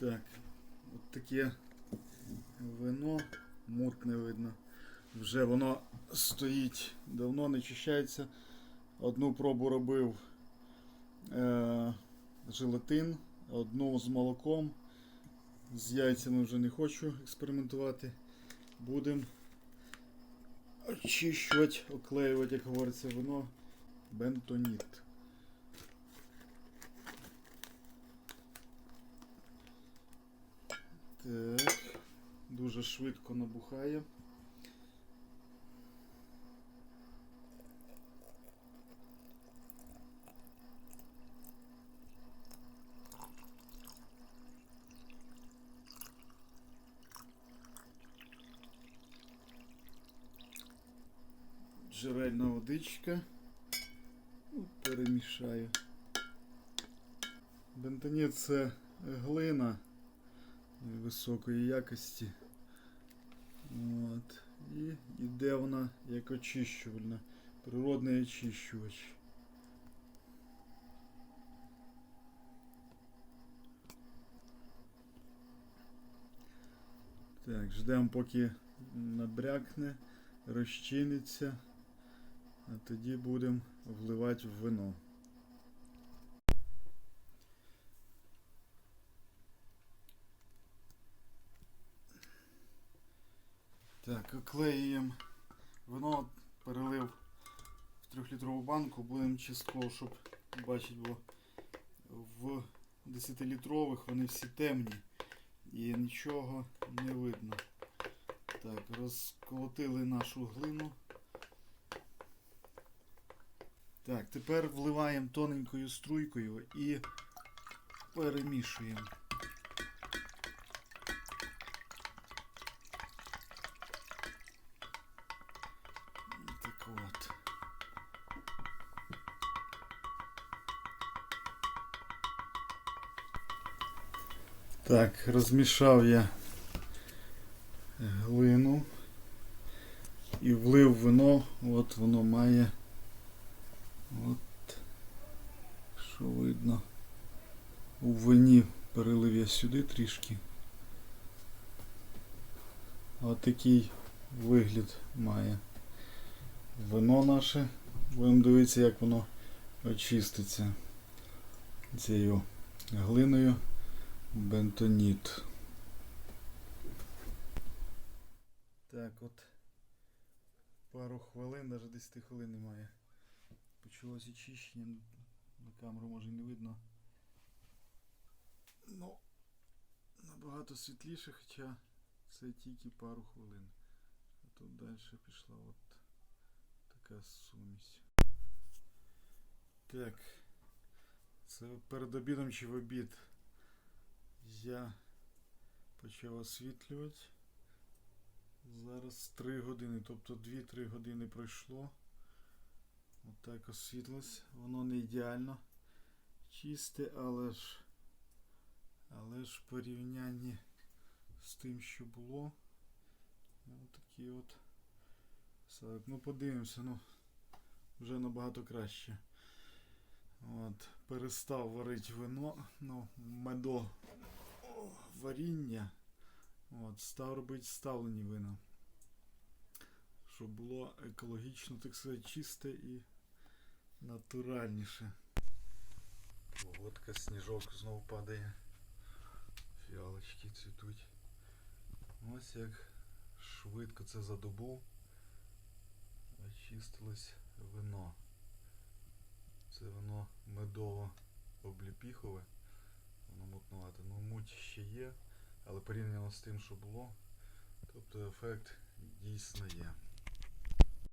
Так, от таке вино, мутне видно. Вже воно стоїть, давно не чищається. Одну пробу робив е, желатин, одну з молоком. З яйцями вже не хочу експериментувати. Будемо очищувати, оклеювати, як говориться, вино бентоніт. Так, дуже швидко набухає. Джерельна водичка. Ну, Перемішаю. Бентоніт це глина високої якості. От. І йде вона як очищувальна. Природний очищувач. Так, ждемо поки набрякне, розчиниться, а тоді будемо вливати в вино. Так, оклеюємо вино, перелив в трьохлітрову банку, будемо частково, щоб бачити, бо в 10-літрових вони всі темні і нічого не видно. Так, розколотили нашу глину. Так, тепер вливаємо тоненькою струйкою і перемішуємо. Так, розмішав я глину і влив вино, от воно має. От що видно. У вині перелив я сюди трішки. От такий вигляд має вино наше. Будемо дивитися, як воно очиститься цією глиною бентоніт. Так, от пару хвилин, навіть 10 хвилин немає. Почалось очищення. На камеру може не видно. Ну, набагато світліше, хоча це тільки пару хвилин. А тут далі пішла от така сумісь. Так. Це перед обідом чи в обід я почав освітлювати. Зараз 3 години, тобто 2-3 години пройшло. Отак освітлилось. Воно не ідеально чисте, але ж але ж в порівнянні з тим, що було. Отакі от. Так, ну подивимося, ну вже набагато краще. От, перестав варити вино, ну, медо варіння. От, став робити ставлені вина. Щоб було екологічно, так сказати, чисте і натуральніше. Погодка, сніжок знову падає. Фіалочки цвітуть. Ось як швидко це за добу очистилось вино. Це воно медово обліпіхове. Воно мутнувате. Ну муть ще є, але порівняно з тим, що було, тобто ефект дійсно є.